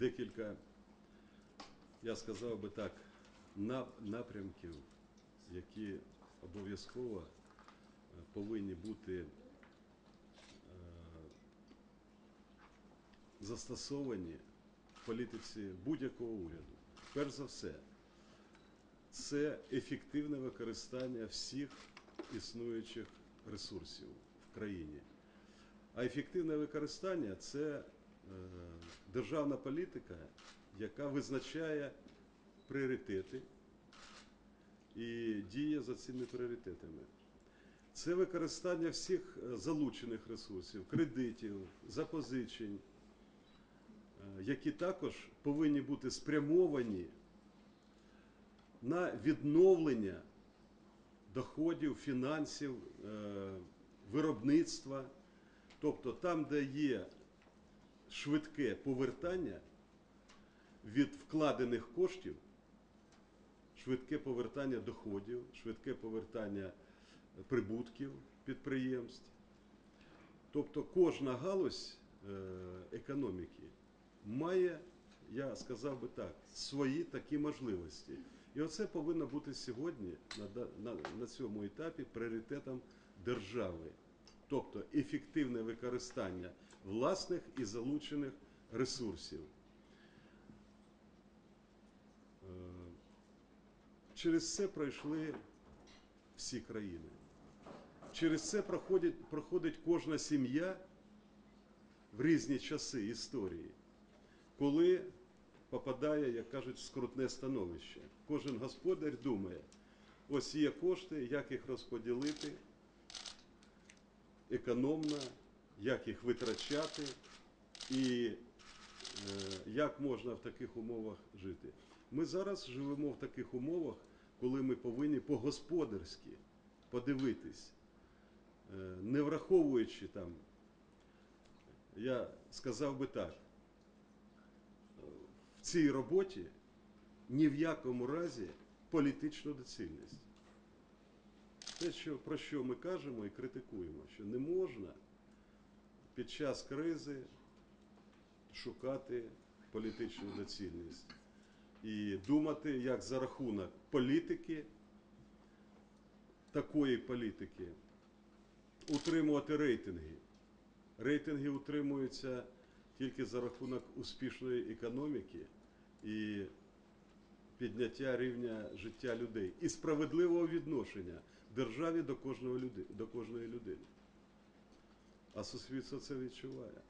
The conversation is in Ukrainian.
декілька, я сказав би так, напрямків, які обов'язково е, повинні бути е, застосовані в політиці будь-якого уряду. Перш за все, це ефективне використання всіх існуючих ресурсів в країні. А ефективне використання це е, державна політика, яка визначає пріоритети і діє за цими пріоритетами. Це використання всіх залучених ресурсів, кредитів, запозичень, е, які також повинні бути спрямовані на відновлення доходів, фінансів, е, виробництва. Тобто там, де є швидке повертання від вкладених коштів, швидке повертання доходів, швидке повертання прибутків підприємств. Тобто кожна галузь е, економіки має, я сказав би так, свої такі можливості. І оце повинно бути сьогодні на цьому етапі пріоритетом держави. Тобто ефективне використання власних і залучених ресурсів. Е, Через це пройшли всі країни. Через це проходить, проходить кожна сім'я в різні часи історії, коли попадає, як кажуть, в скрутне становище. Кожен господар думає, ось є кошти, як їх розподілити економно, як їх витрачати і е, як можна в таких умовах жити. Ми зараз живемо в таких умовах, коли ми повинні по-господарськи подивитись, е, не враховуючи там, я сказав би так, в цій роботі ні в якому разі політичну доцільність. Те, що, про що ми кажемо і критикуємо, що не можна під час кризи шукати політичну доцільність і думати, як за рахунок політики, такої політики, утримувати рейтинги. Рейтинги утримуються тільки за рахунок успішної економіки і підняття рівня життя людей і справедливого відношення державі до кожного люди, до кожної людини. А суспільство це відчуває.